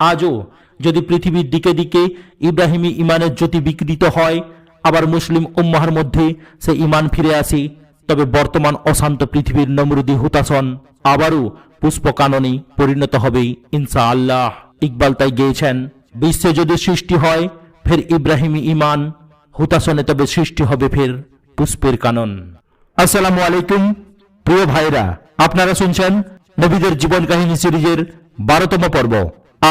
আজও যদি পৃথিবীর দিকে দিকে ইব্রাহিমী ইমানের জ্যোতি বিকৃত হয়, আবার মুসলিম উম্মাহার মধ্যে সে ইমান ফিরে আসে, তবে বর্তমান অশান্ত পৃথিবীর নমরুদি হুতাসন আবারও পুষ্পকাননে পরিণত হবে ইনসা আল্লাহ ইকবাল তাই গেয়েছেন, বিশ্বে যদি সৃষ্টি হয়, ফের ইব্রাহিমী ইমান হুতাসনে তবে সৃষ্টি হবে ফের পুষ্পের কানন। আসসালামু আলাইকুম, প্রিয় ভাইরা আপনারা শুনছেন নবীদের জীবন কাহিনী সিরিজের বারোতম পর্ব।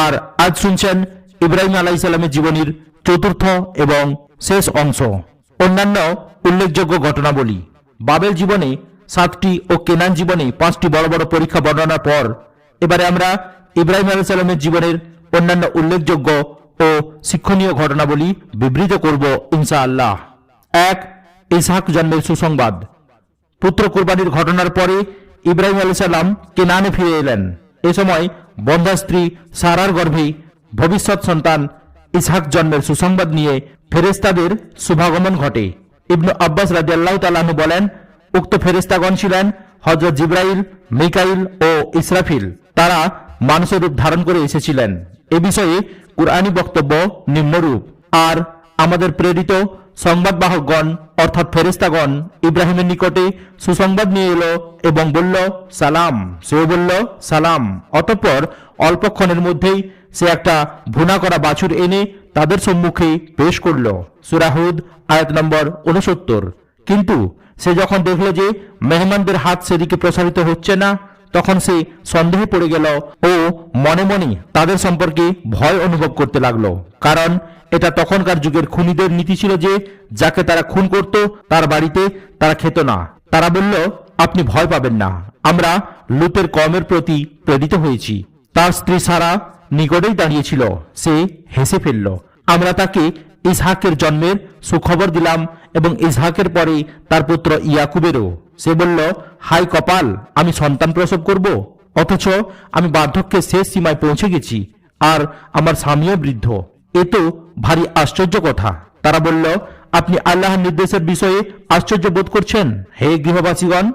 আর আজ শুনছেন ইব্রাহিম আলাই সালামের জীবনীর চতুর্থ এবং শেষ অংশ। অন্যান্য উল্লেখযোগ্য ঘটনাবলী। বাবেল জীবনে সাতটি ও কেনান জীবনে পাঁচটি বড় বড় পরীক্ষা বর্ণনার পর এবারে আমরা ইব্রাহিম আলাই সালামের জীবনের অন্যান্য উল্লেখযোগ্য ও শিক্ষণীয় ঘটনাবলী বিবৃত করব ইনশা আল্লাহ এক, ইসহাক জন্মের সুসংবাদ। পুত্র কোরবানির ঘটনার পরে ইব্রাহিম আলী সাল্লাম কেনানে ফিরে এলেন। এ সময় বন্ধা স্ত্রী সারার গর্ভে ভবিষ্যৎ সন্তান ইসহাক জন্মের সুসংবাদ নিয়ে ফেরেস্তাদের শুভাগমন ঘটে। ইবনু আব্বাস রাজি আল্লাহ তালাহু বলেন, উক্ত ফেরেস্তাগণ ছিলেন হজরত জিব্রাইল, মিকাইল ও ইসরাফিল। তারা মানুষের রূপ ধারণ করে এসেছিলেন। এ বিষয়ে কুরআনী বক্তব্য নিম্নরূপ। আর আমাদের প্রেরিত সংবাদবাহকগণ, অর্থাৎ ফেরেস্তাগণ ইব্রাহিমের নিকটে সুসংবাদ নিয়ে এলো এবং বলল, সালাম। সেও বলল, সালাম। অতঃপর অল্পক্ষণের মধ্যেই সে একটা ভুনা করা বাছুর এনে তাদের সম্মুখে পেশ করল। সুরাহুদ আয়াত নম্বর উনসত্তর কিন্তু সে যখন দেখল যে মেহমানদের হাত সেদিকে প্রসারিত হচ্ছে না, তখন সে সন্দেহে পড়ে গেল ও মনে মনে তাদের সম্পর্কে ভয় অনুভব করতে লাগল। কারণ এটা তখনকার যুগের খুনিদের নীতি ছিল যে, যাকে তারা খুন করত, তার বাড়িতে তারা খেত না। তারা বলল, আপনি ভয় পাবেন না। আমরা লুতের কমের প্রতি প্রেরিত হয়েছি। তার স্ত্রী সারা নিকটেই দাঁড়িয়েছিল। সে হেসে ফেলল। আমরা তাকে ইসহাকের জন্মের সুখবর দিলাম এবং ইসহাকের পরে তার পুত্র ইয়াকুবেরও। সে বলল, হাই কপাল, আমি সন্তান প্রসব করব। অথচ আমি বার্ধক্যের শেষ সীমায় পৌঁছে গেছি। আর আমার স্বামীও বৃদ্ধ। এ তো ভারী আশ্চর্য কথা। তারা বলল, আপনি আল্লাহর নির্দেশের বিষয়ে আশ্চর্য বোধ করছেন? হে গৃহবাসীগণ,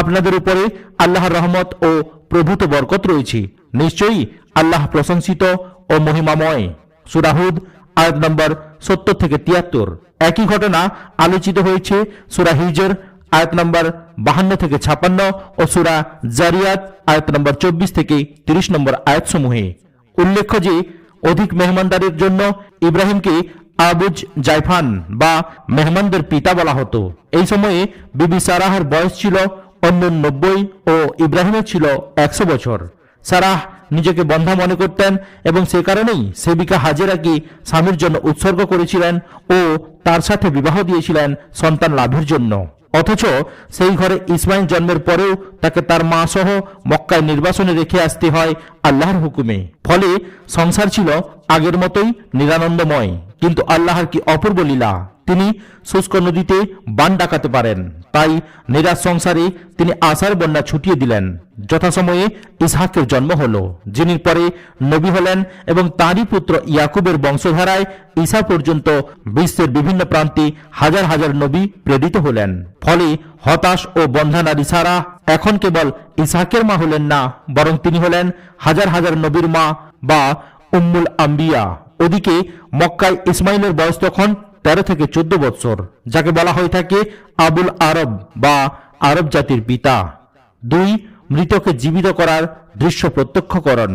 আপনাদের উপরে আল্লাহর রহমত ও প্রভূত বরকত রয়েছে। নিশ্চয়ই আল্লাহ প্রশংসিত ও মহিমাময়। সুরাহুদ আয়াত নম্বর সত্তর থেকে তিয়াত্তর। একই ঘটনা আলোচিত হয়েছে সুরা হিজর, আয়াত নম্বর বাহান্ন থেকে ছাপান্ন ও সুরা জারিয়াত, আয়াত নম্বর চব্বিশ থেকে তিরিশ নম্বর আয়াত সমূহে উল্লেখ্য যে অধিক মেহমানদারের জন্য ইব্রাহিমকে আবুজ জাইফান বা মেহমানদের পিতা বলা হতো। এই সময়ে বিবি সারাহার বয়স ছিল অন্য নব্বই ও ইব্রাহিমের ছিল একশো বছর। সারাহ নিজেকে বন্ধা মনে করতেন এবং সে কারণেই সেবিকা হাজেরাকে স্বামীর জন্য উৎসর্গ করেছিলেন ও তার সাথে বিবাহ দিয়েছিলেন সন্তান লাভের জন্য। অথচ সেই ঘরে ইসমাইল জন্মের পরেও তাকে তার মা সহ মক্কায় নির্বাসনে রেখে আসতে হয় আল্লাহর হুকুমে। ফলে সংসার ছিল আগের মতোই নিরানন্দময়, কিন্তু আল্লাহর কি অপূর্ব লীলা? তিনি শুষ্ক নদীতে বান ডাকাতে পারেন। তাই নিরাজ সংসারে তিনি আশার বন্যা ছুটিয়ে দিলেন। যথাসময়ে ইসহাকের জন্ম হল, যিনি পরে নবী হলেন এবং তারই পুত্র ইয়াকুবের বংশধারায় ঈসা পর্যন্ত বিশ্বের বিভিন্ন প্রান্তে হাজার হাজার নবী প্রেরিত হলেন। ফলে হতাশ ও বন্ধা নারী সারা এখন কেবল ইসহাকের মা হলেন না, বরং তিনি হলেন হাজার হাজার নবীর মা বা উম্মুল আম্বিয়া। ওদিকে মক্কায় ইসমাইলের বয়স তখন তেরো থেকে চোদ্দ বৎসর, যাকে বলা হয়ে থাকে আবুল আরব বা আরব জাতির পিতা। দুই, মৃতকে জীবিত করার দৃশ্য প্রত্যক্ষকরণ।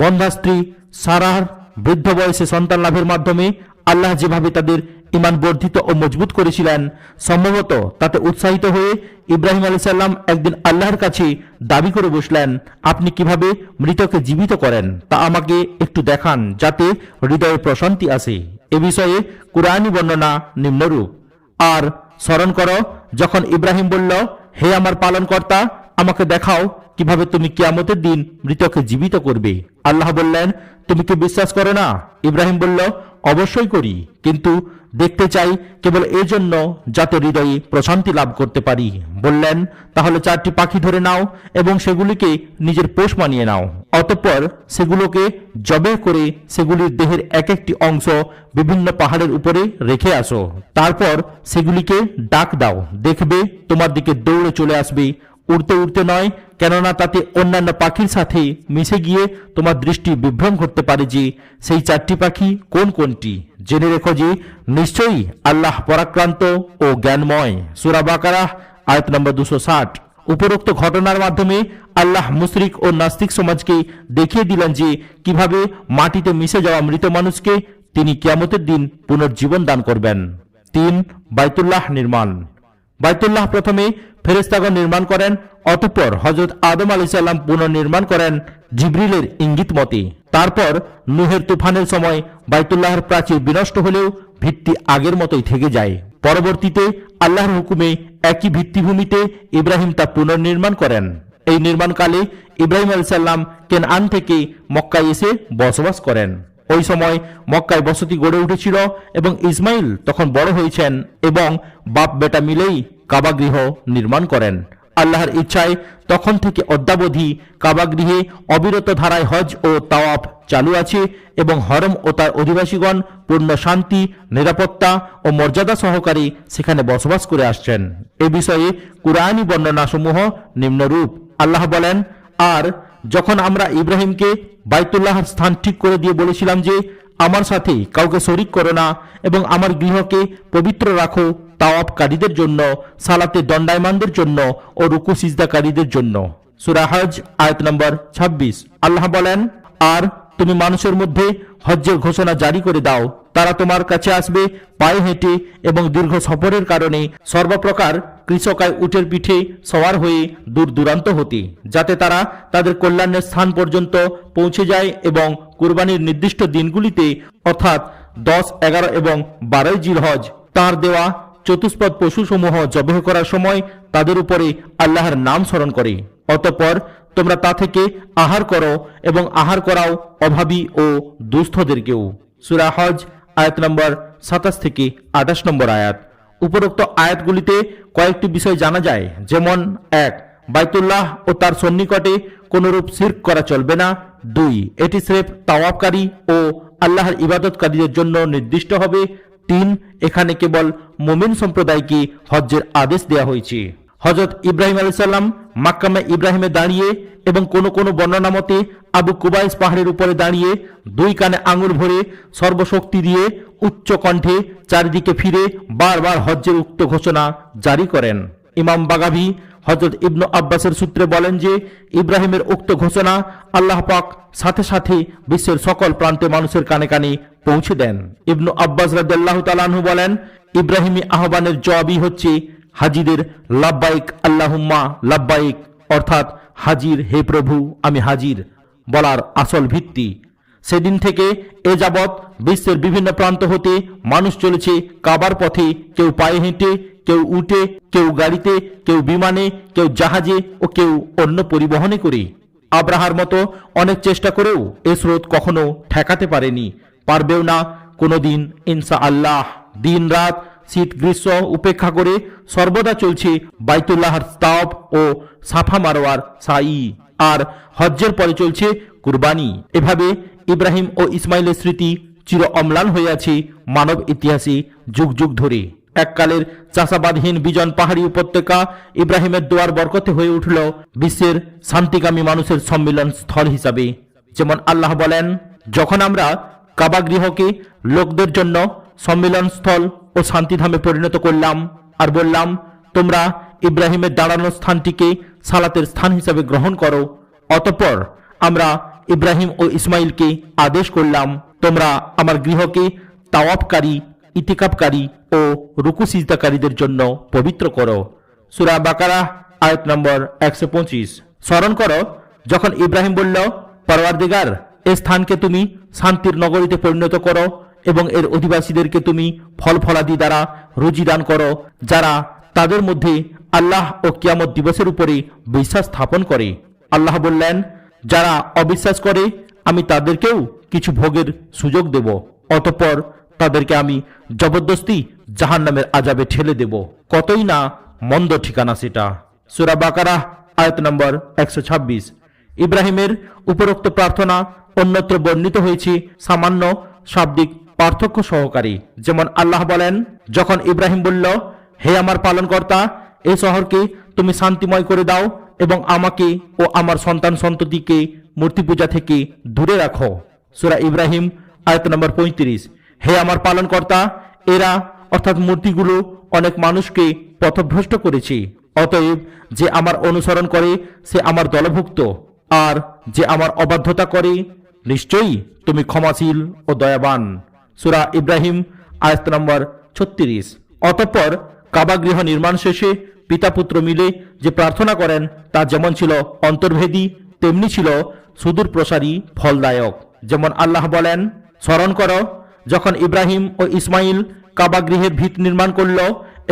বন্ধা স্ত্রী সারার বৃদ্ধ বয়সে সন্তান লাভের মাধ্যমে আল্লাহ যেভাবে তাদের ইমান বর্ধিত ও মজবুত করেছিলেন, সম্ভবত তাতে উৎসাহিত হয়ে ইব্রাহিম আলী সাল্লাম একদিন আল্লাহর কাছে দাবি করে বসলেন, আপনি কীভাবে মৃতকে জীবিত করেন? তা আমাকে একটু দেখান, যাতে হৃদয়ে প্রশান্তি আসে। এ বিষয়ে কুরআনী বর্ণনা নিম্নরূপ। আর স্মরণ করো, যখন ইব্রাহিম বলল, হে আমার পালনকর্তা, আমাকে দেখাও কীভাবে তুমি কিয়ামতের দিন মৃতকে জীবিত করবে। আল্লাহ বললেন, তুমি কি বিশ্বাস করো না? ইব্রাহিম বলল অবশ্যই করি, কিন্তু দেখতে চাই কেবল এই জন্য যাতে হৃদয়ে প্রশান্তি লাভ করতে পারি। বললেন, তাহলে চারটি পাখি ধরে নাও এবং সেগুলিকে নিজের পোষ মানিয়ে নাও। অতঃপর সেগুলোকে জবে করে সেগুলির দেহের এক একটি অংশ বিভিন্ন পাহাড়ের উপরে রেখে আসো। তারপর সেগুলিকে ডাক দাও। দেখবে তোমার দিকে দৌড়ে চলে আসবে উড়তে উড়তে নয়, কেননা তাতে অন্যান্য পাখির সাথে মিশে গিয়ে তোমার দৃষ্টি বিভ্রম করতে পারে যে সেই চারটি পাখি কোন কোনটি। জেনে রেখো যে নিশ্চয়ই আল্লাহ পরাক্রান্ত ও জ্ঞানময়। সুরা বাকারাহ, আয়াত নম্বর দুশো ষাট। উপরোক্ত ঘটনার মাধ্যমে আল্লাহ মুশরিক ও নাস্তিক সমাজকে দেখিয়ে দিলেন যে কীভাবে মাটিতে মিশে যাওয়া মৃত মানুষকে তিনি কিয়ামতের দিন পুনর্জীবন দান করবেন। তিন, বাইতুল্লাহ নির্মাণ। বাইতুল্লাহ প্রথমে ফেরেস্তাগণ নির্মাণ করেন, অতঃপর হজরত আদম আলি সাল্লাম পুনর্নির্মাণ করেন জিব্রিলের ইঙ্গিত মতে। তারপর নুহের তুফানের সময় বাইতুল্লাহর প্রাচীর বিনষ্ট হলেও ভিত্তি আগের মতোই থেকে যায়। পরবর্তীতে আল্লাহর হুকুমে একই ভিত্তিভূমিতে ইব্রাহিম তা পুনর্নির্মাণ করেন। এই নির্মাণকালে ইব্রাহিম আলি সাল্লাম কেনআন থেকে মক্কায় এসে বসবাস করেন। ওই সময় মক্কায় বসতি গড়ে উঠেছিল এবং ইসমাইল তখন বড় হয়েছেন এবং বাপ বেটা মিলেই কাবাগৃহ নির্মাণ করেন। আল্লাহর ইচ্ছায় তখন থেকে অদ্যাবধি কাবাগৃহে অবিরত ধারায় হজ ও তাওয়াফ চালু আছে এবং হরম ও তার অধিবাসীগণ পূর্ণ শান্তি, নিরাপত্তা ও মর্যাদা সহকারে সেখানে বসবাস করে আসছেন। এ বিষয়ে কুরআনী বর্ণনাসমূহ নিম্নরূপ। আল্লাহ বলেন, আর যখন আমরা ইব্রাহিমকে বাইতুল্লাহর স্থান ঠিক করে দিয়ে বলেছিলাম যে, আমার সাথে কাউকে শরিক করো না এবং আমার গৃহকে পবিত্র রাখো তাওয়াবকারীদের জন্য, সালাতে দণ্ডায়মানদের জন্য ও রুকু সিজদাকারীদের জন্য। সুরাহাজ আয়াত নম্বর ২৬ আল্লাহ বলেন, আর তুমি মানুষের মধ্যে হজ্জের ঘোষণা জারি করে দাও। তারা তোমার কাছে আসবে পায়ে হেঁটে এবং দীর্ঘ সফরের কারণে সর্বপ্রকার কৃষকায় উটের পিঠে সওয়ার হয়ে দূর দূরান্ত হতে, যাতে তারা তাদের কল্যাণের স্থান পর্যন্ত পৌঁছে যায় এবং কুরবানির নির্দিষ্ট দিনগুলিতে, অর্থাৎ দশ, এগারো এবং বারোই জিলহজ, তার দেওয়া চতুষ্পদ পশুসমূহ জবেহ করার সময় তাদের উপরে আল্লাহর নাম স্মরণ করে। অতঃপর তোমরা তা থেকে আহার করো এবং আহার করাও অভাবী ও দুস্থদেরকেও। সুরা হজ, আয়াত নম্বর সাতাশ থেকে আঠাশ নম্বর আয়াত। উপরোক্ত আয়াতগুলিতে কয়েকটি বিষয় জানা যায়। যেমন, এক, বাইতুল্লাহ ও তার সন্নিকটে কোনরূপ সির্ক করা চলবে না। দুই, এটি স্রেফ তাওয়াবকারী ও আল্লাহর ইবাদতকারীদের জন্য নির্দিষ্ট হবে। তিন, এখানে কেবল মোমিন সম্প্রদায়কে হজ্জের আদেশ দেওয়া হয়েছে। হজরত ইব্রাহিম আলী সাল্লাম মাক্কামে ইব্রাহিমে দাঁড়িয়ে এবং কোন কোন বর্ণনা মতে আবু কুবাইস পাহাড়ের উপরে দাঁড়িয়ে দুই কানে আঙুল ভরে সর্বশক্তি দিয়ে উচ্চ কণ্ঠে চারিদিকে ফিরে বারবার হজ্জের উক্ত ঘোষণা জারি করেন। ইমাম বাগাভি হজরত ইবনু আব্বাসের সূত্রে বলেন যে, ইব্রাহিমের উক্ত ঘোষণা আল্লাহ পাক সাথে সাথে বিশ্বের সকল প্রান্তে মানুষের কানে কানে পৌঁছে দেন। ইবনু আব্বাস তালাহু বলেন, ইব্রাহিমী আহ্বানের জবাবই হচ্ছে হাজিদের লাব্বাইক, আল্লাহুম্মা লাব্বাইক, অর্থাৎ হাজির, হে প্রভু, আমি হাজির বলার আসল ভিত্তি। সেদিন থেকে এ যাবৎ বিশ্বের বিভিন্ন প্রান্ত হতে মানুষ চলেছে কাবার পথে, কেউ পায়ে হেঁটে, কেউ উঠে, কেউ গাড়িতে, কেউ বিমানে, কেউ জাহাজে ও কেউ অন্য পরিবহনে করে। আব্রাহার মতো অনেক চেষ্টা করেও এ স্রোত কখনো ঠেকাতে পারেনি। পারবেও না কোনোদিন ইনসা আল্লাহ দিন রাত শীত, গ্রীষ্ম উপেক্ষা করে সর্বদা চলছে বাইতুল্লাহর স্তাব ও সাফা মারোয়ার সাই আর হজ্জের পরে চলছে কুরবানি। এভাবে ইব্রাহিম ও ইসমাইলের স্মৃতি চির অম্লান হয়ে আছে মানব ইতিহাসে যুগ যুগ ধরে। এককালের চাষাবাদহীন বিজন পাহাড়ি উপত্যকা ইব্রাহিমের দোয়ার বরকতে হয়ে উঠল বিশ্বের শান্তিকামী মানুষের সম্মিলন স্থল হিসাবে। যেমন আল্লাহ বলেন, যখন আমরা কাবাগৃহকে লোকদের জন্য সম্মিলন স্থল ও শান্তিধামে পরিণত করলাম আর বললাম, তোমরা ইব্রাহিমের দাঁড়ানোর স্থানটিকে সালাতের স্থান হিসাবে গ্রহণ করো। অতঃপর আমরা ইব্রাহিম ও ইসমাইলকে আদেশ করলাম, তোমরা আমার গৃহকে তাওয়াবকারী ইতিকাবকারী ও রুকু সিজদাকারীদের জন্য পবিত্র করো। সুরা বাকারা, আয়াত নম্বর একশো পঁচিশ। স্মরণ করো, যখন ইব্রাহিম বলল, পরওয়ারদিগার, এ স্থানকে তুমি শান্তির নগরীতে পরিণত করো এবং এর অধিবাসীদেরকে তুমি ফল ফলাদি দ্বারা রুজি দান করো, যারা তাদের মধ্যে আল্লাহ ও কিয়ামত দিবসের উপরে বিশ্বাস স্থাপন করে। আল্লাহ বললেন, যারা অবিশ্বাস করে, আমি তাদেরকেও কিছু ভোগের সুযোগ দেব, অতঃপর তাদেরকে আমি জবরদস্তি জাহান নামের আজাবে ঠেলে দেব। কতই না মন্দ ঠিকানা সেটা। সুরা বাকারা আয়ত নম্বর একশো ছাব্বিশ। ইব্রাহিমের উপরোক্ত প্রার্থনা অন্যত্র বর্ণিত হয়েছে, সামান্য শাব্দিক পার্থক্য সহকারী। যেমন আল্লাহ বলেন, যখন ইব্রাহিম বলল, হে আমার পালনকর্তা, এই শহরকে তুমি শান্তিময় করে দাও এবং আমাকে ও আমার সন্তান সন্ততিকে মূর্তি পূজা থেকে দূরে রাখো? সুরা ইব্রাহিম, আয়ত নম্বর পঁয়ত্রিশ। হে আমার পালনকর্তা, এরা অর্থাৎ মূর্তিগুলো অনেক মানুষকে পথভ্রষ্ট করেছে। অতএব যে আমার অনুসরণ করে, সে আমার দলভুক্ত। আর যে আমার অবাধ্যতা করে, নিশ্চয়ই তুমি ক্ষমাশীল ও দয়াবান। সুরা ইব্রাহিম, আয়াত নম্বর ছত্রিশ। অতঃপর কাবাগৃহ নির্মাণ শেষে পিতা পুত্র মিলে যে প্রার্থনা করেন, তা যেমন ছিল অন্তর্ভেদী, তেমনি ছিল সুদূর প্রসারী ফলদায়ক। যেমন আল্লাহ বলেন, স্মরণ কর, যখন ইব্রাহিম ও ইসমাইল কাবাগৃহের ভিত নির্মাণ করল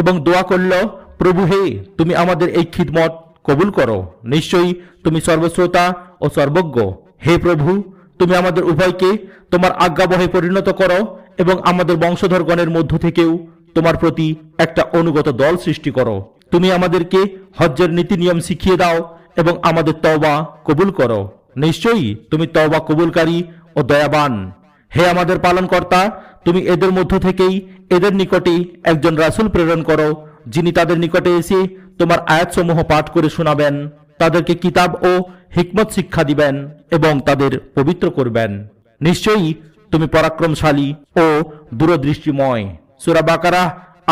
এবং দোয়া করল, প্রভু হে, তুমি আমাদের এই খিদমত কবুল করো। নিশ্চয়ই তুমি সর্বশ্রোতা ও সর্বজ্ঞ। হে প্রভু তুমি আমাদের উভয়কে তোমার আজ্ঞাবহে পরিণত করো এবং আমাদের বংশধরগণের মধ্য থেকেও তোমার প্রতি একটা অনুগত দল সৃষ্টি করো। তুমি আমাদেরকে হজ্জের নীতি নিয়ম শিখিয়ে দাও এবং আমাদের তওবা কবুল করো। নিশ্চয়ই তুমি তওবা কবুলকারী ও দয়াবান। হে আমাদের পালনকর্তা, তুমি এদের মধ্য থেকেই এদের নিকটে একজন রাসূল প্রেরণ করো, যিনি তাদের নিকটে এসে তোমার আয়াতসমূহ পাঠ করে শোনাবেন। তাদেরকে কিতাব ও হিকমত শিক্ষা দিবেন এবং তাদের পবিত্র করবেন। নিশ্চয়ই তুমি পরাক্রমশালী ও দূরদৃষ্টিময়। সুরা বাকারা,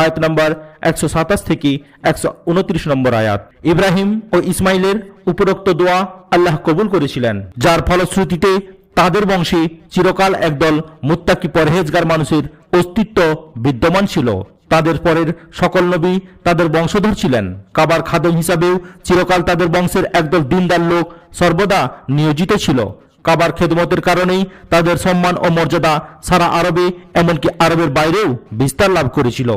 আয়াত নম্বর একশো সাতাশ থেকে একশো উনত্রিশ নম্বর আয়াত। ইব্রাহিম ও ইসমাইলের উপরোক্ত দোয়া আল্লাহ কবুল করেছিলেন, যার ফলশ্রুতিতে তাদের বংশে চিরকাল একদল মুত্তাকি পরহেজগার মানুষের অস্তিত্ব বিদ্যমান ছিল। তাদের পরের সকল নবী তাদের বংশধর ছিলেন। কাবার খাদম হিসাবেও চিরকাল তাদের বংশের একদল দিনদার লোক সর্বদা নিয়োজিত ছিল। কাবার খেদমতের কারণেই তাদের সম্মান ও মর্যাদা সারা আরবে, এমনকি আরবের বাইরেও বিস্তার লাভ করেছিল।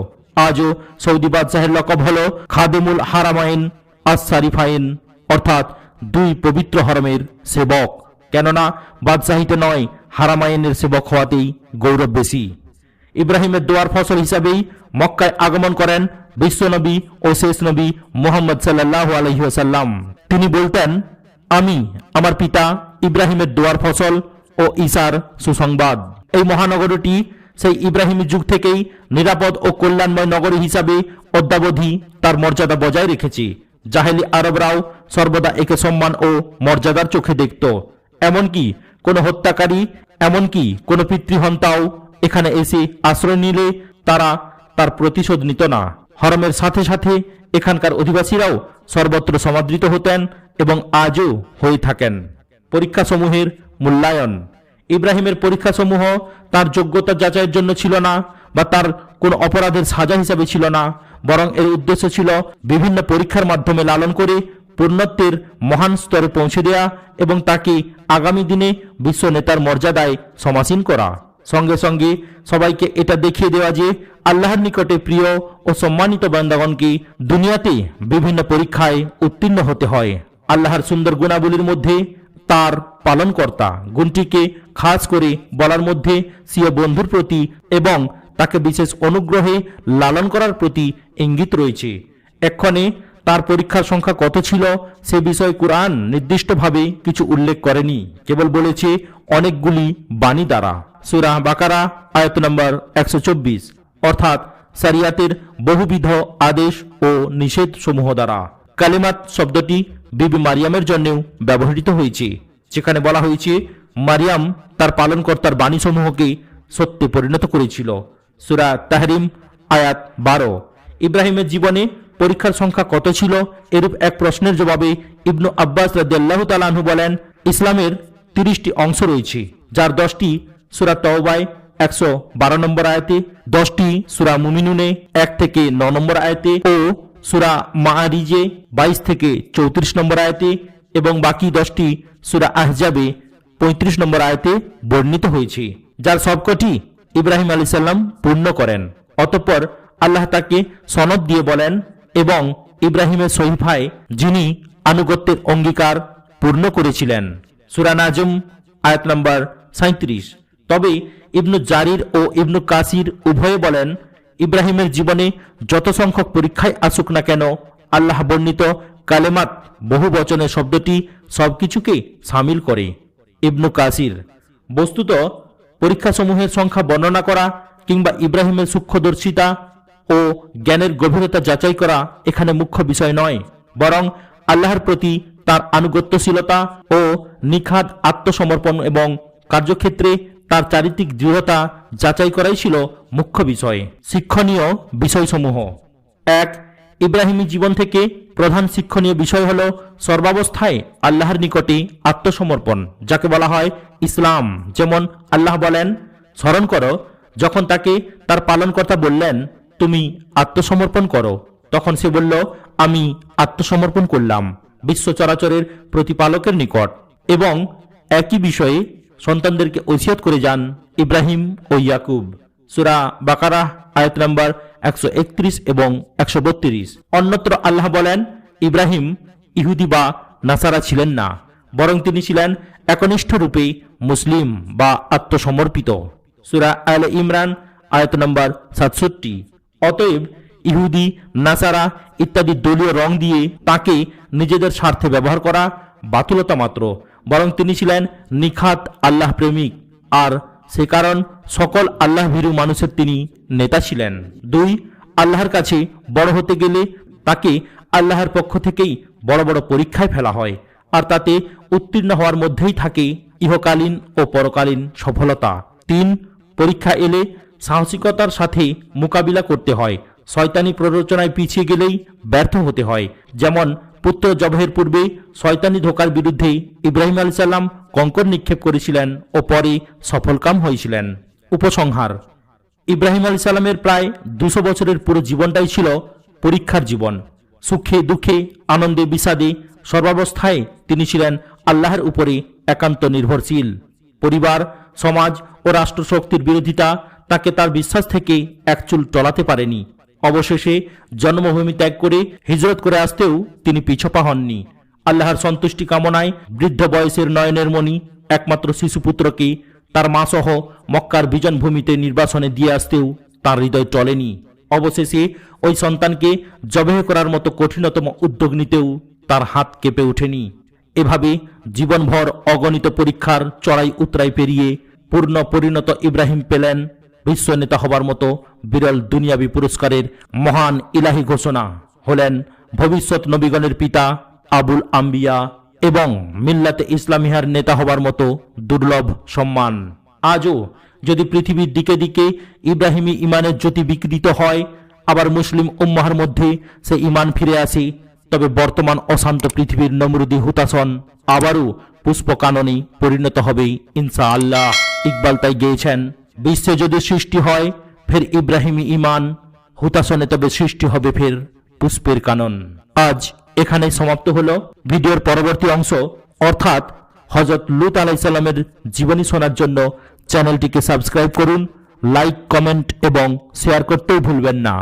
আজও সৌদি বাদশাহের লকব হল খাদেমুল হারামাইন আসারিফাইন অর্থাৎ দুই পবিত্র হরমের সেবক। কেননা বাদশাহিতে নয়, হারামাইনের সেবক হওয়াতেই গৌরব বেশি। ইব্রাহিমের দোয়ার ফসল হিসাবেই মক্কায় আগমন করেন বিশ্বনবী ও শেষ নবী মোহাম্মদ সাল্লাহ আলহিহাসাল্লাম তিনি বলতেন, আমি আমার পিতা ইব্রাহিমের দোয়ার ফসল ও ঈসার সুসংবাদ। এই মহানগরটি সেই ইব্রাহিমী যুগ থেকেই নিরাপদ ও কল্যাণময় নগরী হিসাবে অদ্যাবধি তার মর্যাদা বজায় রেখেছে। জাহেলি আরবরাও সর্বদা একে সম্মান ও মর্যাদার চোখে দেখত। এমনকি কোনো হত্যাকারী, এমনকি কোনো পিতৃহন্তাও এখানে এসে আশ্রয় নিলে তারা তার প্রতিশোধ নিত না। হরমের সাথে সাথে এখানকার অধিবাসীরাও সর্বত্র সমাদৃত হতেন এবং আজও হয়ে থাকেন। পরীক্ষাসমূহের মূল্যায়ন। ইব্রাহিমের পরীক্ষাসমূহ তার যোগ্যতা যাচাইয়ের জন্য ছিল না বা তার কোন অপরাধের সাজা হিসাবে ছিল না, বরং এর উদ্দেশ্য ছিল বিভিন্ন পরীক্ষার মাধ্যমে লালন করে পূর্ণত্বের মহান স্তরে পৌঁছে দেয়া এবং তাকে আগামী দিনে বিশ্ব নেতার মর্যাদায় সমাসীন করা। সঙ্গে সঙ্গে সবাইকে এটা দেখিয়ে দেওয়া যে আল্লাহর নিকটে প্রিয় ও সম্মানিত বান্দাগণকে দুনিয়াতে বিভিন্ন পরীক্ষায় উত্তীর্ণ হতে হয়। আল্লাহর সুন্দর গুণাবলীর মধ্যে তার পালনকর্তা, গুণটিকে খাস করে বলার মধ্যে সিও বন্ধুর প্রতি এবং তাকে বিশেষ অনুগ্রহে লালন করার প্রতি ইঙ্গিত রয়েছে। এক্ষণে তার পরীক্ষার সংখ্যা কত ছিল সে বিষয়ে কোরআন নির্দিষ্টভাবে কিছু উল্লেখ করেনি। কেবল বলেছে, অনেকগুলি বাণী দ্বারা। সুরাহ বাকারা, আয়ত নম্বর একশো চব্বিশ, অর্থাৎ সারিয়াতের বহুবিধ আদেশ ও নিষেধ সমূহ দ্বারা। কালিমাত শব্দটি বিবি মারিয়ামের জন্যেও ব্যবহৃত হয়েছে, যেখানে বলা হয়েছে, মারিয়াম তার পালনকর্তার বাণীসমূহকে সত্যে পরিণত করেছিল। সুরা তাহরিম, আয়াত বারো। ইব্রাহিমের জীবনে পরীক্ষার সংখ্যা কত ছিল? এরূপ এক প্রশ্নের জবাবে ইবনু আব্বাস রাদিয়াল্লাহু তালাহু বলেন, ইসলামের তিরিশটি অংশ রয়েছে, যার দশটি সুরা তওবায় একশো বারো নম্বর আয়তে, দশটি সুরা মুমিনুনে এক থেকে ন নম্বর আয়তে ও সুরা মাহারিজে বাইশ থেকে চৌত্রিশ নম্বর আয়তে এবং বাকি দশটি সুরা আহজাবে পঁয়ত্রিশ নম্বর আয়তে বর্ণিত হয়েছে, যার সবকটি ইব্রাহিম আলী সাল্লাম পূর্ণ করেন। অতঃপর আল্লাহ তাকে সনদ দিয়ে বলেন এবং ইব্রাহিমের সহিফায়, যিনি আনুগত্যের অঙ্গীকার পূর্ণ করেছিলেন। সুরা নাজম, আয়াত নম্বর সাঁত্রিশ তবে ইবনু জারির ও ইবনু কাসির উভয়ে বলেন, ইব্রাহিমের জীবনে যত সংখ্যক পরীক্ষায় আসুক না কেন, আল্লাহ বর্ণিত কালেমাত বহু বচনের শব্দটি সবকিছুকে সামিল করে। ইবনু কাসির, বস্তুত পরীক্ষাসমূহের সংখ্যা বর্ণনা করা কিংবা ইব্রাহিমের সূক্ষ্মদর্শিতা ও জ্ঞানের গভীরতা যাচাই করা এখানে মুখ্য বিষয় নয়, বরং আল্লাহর প্রতি তার আনুগত্যশীলতা ও নিখাদ আত্মসমর্পণ এবং কার্যক্ষেত্রে তার চারিত্রিক দৃঢ়তা যাচাই করাই ছিল মুখ্য বিষয়। শিক্ষণীয় বিষয়সমূহ। এক, ইব্রাহিমী জীবন থেকে প্রধান শিক্ষণীয় বিষয় হল সর্বাবস্থায় আল্লাহর নিকটে আত্মসমর্পণ, যাকে বলা হয় ইসলাম। যেমন আল্লাহ বলেন, স্মরণ করো, যখন তাকে তার পালনকর্তা বললেন, তুমি আত্মসমর্পণ করো। তখন সে বলল, আমি আত্মসমর্পণ করলাম, বিশ্ব চরাচরের প্রতিপালকের নিকট। এবং একই বিষয়ে সন্তানদেরকে ওসিয়ত করে যান ইব্রাহিম ও ইয়াকুব। সুরা বাকারা আয়াত নাম্বার একশো একত্রিশ এবং একশো বত্রিশ। অন্যত্র আল্লাহ বলেন, ইব্রাহিম ইহুদি বা নাসারা ছিলেন না, বরং তিনি ছিলেন একনিষ্ঠ রূপে মুসলিম বা আত্মসমর্পিত। সুরা আল ইমরান, আয়াত নম্বর সাতষট্টি। অতএব ইহুদি, নাসারা ইত্যাদি দলীয় রং দিয়ে তাকে নিজেদের স্বার্থে ব্যবহার করা বাতুলতা মাত্র। বরং তিনি ছিলেন নিখাত আল্লাহ প্রেমিক। আর সে কারণ সকল আল্লাহ ভীরু মানুষের তিনি নেতা ছিলেন। দুই, আল্লাহর কাছে বড় হতে গেলে তাকে আল্লাহর পক্ষ থেকেই বড় বড় পরীক্ষায় ফেলা হয়। আর তাতে উত্তীর্ণ হওয়ার মধ্যেই থাকে ইহকালীন ও পরকালীন সফলতা। তিন, পরীক্ষা এলে সাহসিকতার সাথে মোকাবিলা করতে হয়। শয়তানি প্ররোচনায় পিছিয়ে গেলেই ব্যর্থ হতে হয়। যেমন পুত্র জবহের পূর্বে শয়তানি ধোকার বিরুদ্ধে ইব্রাহিম আলী সাল্লাম কঙ্কর নিক্ষেপ করেছিলেন ও পরে সফলকাম হয়েছিলেন। উপসংহার, ইব্রাহিম আলী সাল্লামের প্রায় দুশো বছরের পুরো জীবনটাই ছিল পরীক্ষার জীবন। সুখে, দুঃখে, আনন্দে, বিষাদে সর্বাবস্থায় তিনি ছিলেন আল্লাহর উপরে একান্ত নির্ভরশীল। পরিবার, সমাজ ও রাষ্ট্রশক্তির বিরোধিতা তাকে তার বিশ্বাস থেকে একচুল টলাতে পারেনি। অবশেষে জন্মভূমি ত্যাগ করে হিজরত করে আসতেও তিনি পিছপা হননি। আল্লাহর সন্তুষ্টি কামনায় বৃদ্ধ বয়সের নয়নের মণি, একমাত্র শিশুপুত্রকে, তার মা সহ মক্কার বিজন ভূমিতে নির্বাসনে দিয়ে আসতেও তার হৃদয় টলেনি। অবশেষে ওই সন্তানকে জবেহ করার মতো কঠিনতম উদ্যোগ নিতেও তার হাত কেঁপে ওঠেনি। এভাবে জীবনভর অগণিত পরীক্ষার চড়াই উতরাই পেরিয়ে পূর্ণ পরিণত ইব্রাহিম পেলেন বিশ্ব নেতা হবার মতো বিরল দুনিয়াবি পুরস্কারের মহান ইলাহি ঘোষণা হলেন ভবিষ্যৎ নবীগণের পিতা আবুল আম্বিয়া এবং মিল্লাতে ইসলামিহার নেতা হবার মতো দুর্লভ সম্মান। আজও যদি পৃথিবীর দিকে দিকে ইব্রাহিমী ইমানের জ্যোতি বিকৃত হয়, আবার মুসলিম উম্মাহার মধ্যে সে ইমান ফিরে আসে, তবে বর্তমান অশান্ত পৃথিবীর নমরুদি হুতাসন আবারও পুষ্পকাননে পরিণত হবে ইনসা আল্লাহ ইকবাল তাই গেয়েছেন। বিশ্বে যদি সৃষ্টি হয়, ফের ইব্রাহিমী ইমান হুতাসনে তবে সৃষ্টি হবে ফের পুষ্পের কানন। আজ এখানে সমাপ্ত হলো ভিডিওর পরবর্তী অংশ। অর্থাৎ হজরত লুত আলাইসাল্লামের জীবনী শোনার জন্য চ্যানেলটিকে সাবস্ক্রাইব করুন, লাইক, কমেন্ট এবং শেয়ার করতেও ভুলবেন না।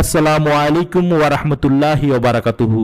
আসসালামু আলাইকুম ওয়া রাহমাতুল্লাহি ওয়া বারাকাতুহু।